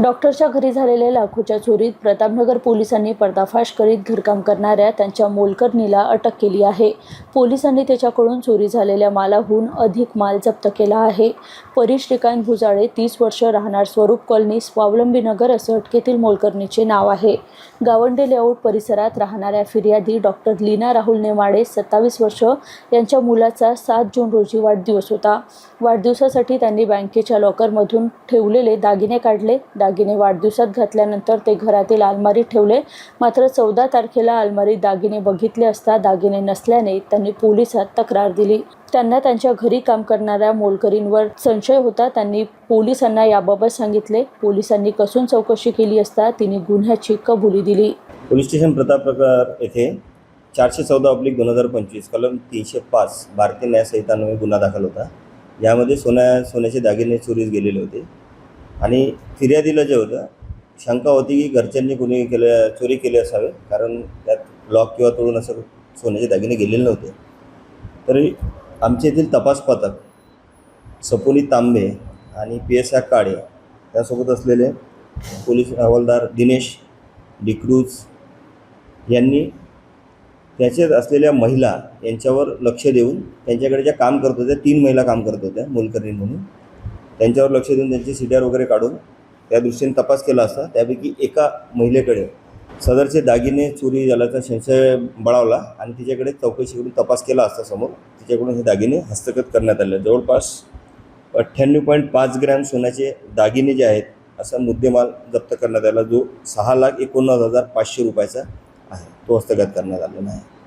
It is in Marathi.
डॉक्टरच्या घरी झालेल्या लाखोच्या चोरीत प्रतापनगर पोलिसांनी पर्दाफाश करीत घरकाम करणाऱ्या त्यांच्या मोलकरणीला अटक केली आहे. पोलिसांनी त्याच्याकडून चोरी झालेल्या मालाहून अधिक माल जप्त केला आहे. परीश श्रीकांत भुजाळे तीस वर्ष राहणार स्वरूप कॉलनी स्वावलंबी नगर असं अटकेतील मोलकरणीचे नाव आहे. गावंडे लेआउट परिसरात राहणाऱ्या फिर्यादी डॉक्टर लीना राहुल नेमाडे सत्तावीस वर्ष यांच्या मुलाचा सात जून रोजी वाढदिवस होता. वाढदिवसासाठी त्यांनी बँकेच्या लॉकरमधून ठेवलेले दागिने काढले. दागिने वाढदिवसात घातल्यानंतर ते घरातील अलमारीत ठेवले. मात्र चौदा तारखेला अलमारीत दागिने बघितले असता दागिने नसल्याने त्यांनी पोलिसात तक्रार दिली. त्यांना त्यांच्या घरी काम करणाऱ्या मोलकरींवर संशय होता. त्यांनी पोलिसांना याबाबत सांगितले. पोलिसांनी कसून चौकशी केली असता तिने गुन्ह्याची कबुली दिली. पोलीस स्टेशन प्रताप प्रकार येथे चारशे चौदा ऑब्लिक दोन हजार पंचवीस कलम तीनशे पाच भारतीय न्याय गुन्हा दाखल होता. यामध्ये सोन्या सोन्याचे दागिने चोरीस गेलेले होते. आणि फिर्यादीला जे होतं शंका होती की घरच्यांनी कोणी केलं चोरी केली असावे कारण त्यात लॉक किंवा तोडून असं सोन्याचे दागिने गेलेले नव्हते. तरी आमच्या येथील तपास पथक सपोली तांबे आणि पी एस आर काळे त्यासोबत असलेले पोलीस हवालदार दिनेश डिक्रूज यांनी त्याच्यात असलेल्या महिला यांच्यावर लक्ष देऊन त्यांच्याकडे ज्या काम करत होत्या तीन महिला काम करत होत्या मोलकर्णी म्हणून. त्यांच्यावर लक्ष देऊन त्यांची सी डी आर वगैरे काढून त्या दृष्टीने तपास केला असता त्यापैकी एका महिलेकडे सदरचे दागिने चोरी झाल्याचा संशय बळावला आणि तिच्याकडे चौकशी करून तपास केला असता समोर तिच्याकडून हे दागिने हस्तगत करण्यात आले. जवळपास अठ्ठ्याण्णव पॉईंट पाच ग्रॅम सोन्याचे दागिने जे आहेत असा मुद्देमाल जप्त करण्यात आला जो सहा लाख एकोणनव्वद हजार पाचशे रुपयाचा आहे. तो हस्तगत करण्यात आलेला आहे.